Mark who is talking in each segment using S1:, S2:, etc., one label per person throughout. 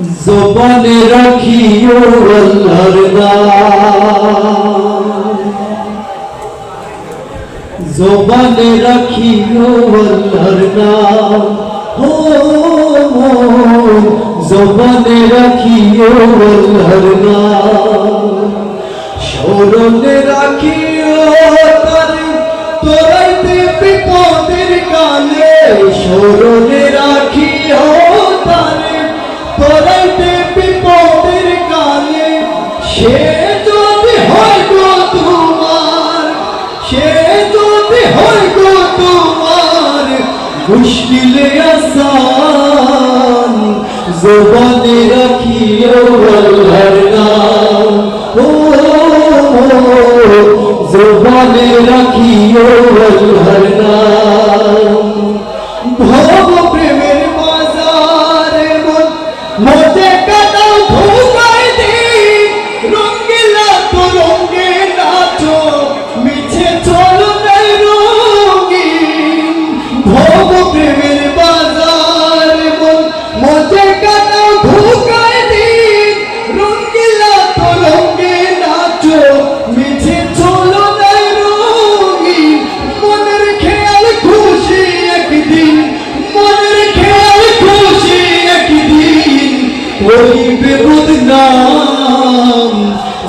S1: জবানে রাখিও আল্লাহর নাম জবানে রাখিও আল্লাহর নাম ও জবানে রাখিও আল্লাহর নাম স্মরণে রাখিও সে যদি হয় গো তোমার মুশকিলে আসান, জবানে রাখিও আল্লাহর নাম। ও জবানে রাখিও আল্লাহর নাম। ভব প্রেমের বাজারে মন করিবে বদনাম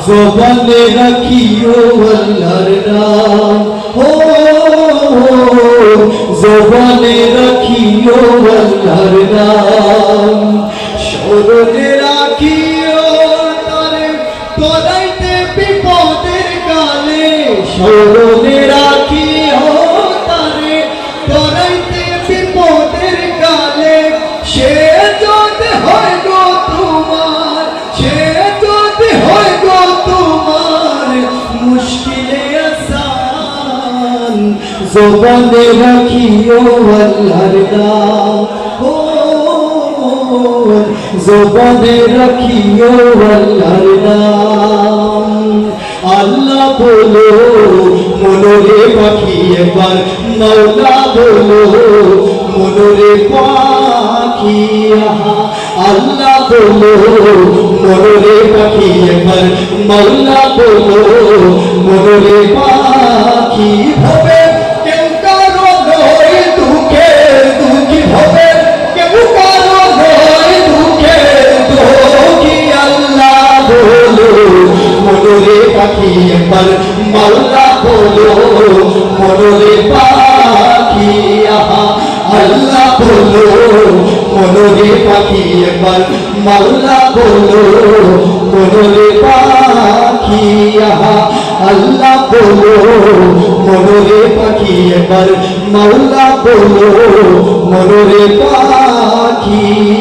S1: জবানে রাখিও আল্লাহর নাম। ও, জবানে রাখিও আল্লাহর নাম। স্মরণে রাখিও তারে, তোরাইতে বিপদের কালে। স্মরণে জবানে রাখিও আল্লাহর নাম ও জবানে রাখিও আল্লাহর নাম আল্লাহ বলো, মনোরে পাখি এবার মৌলা বলো, মনোরে পাখি আল্লাহ বলো, মনোরে পাখি এবার মৌলা বলো, মনোরে পাখি হবে মনোরে পাখি এবার মাল্লা বলো, মনোরে পাখি, আহা, আল্লাহ বলো, মনোরে পাখি এবার মাল্লা বলো, মনোরে পাখি।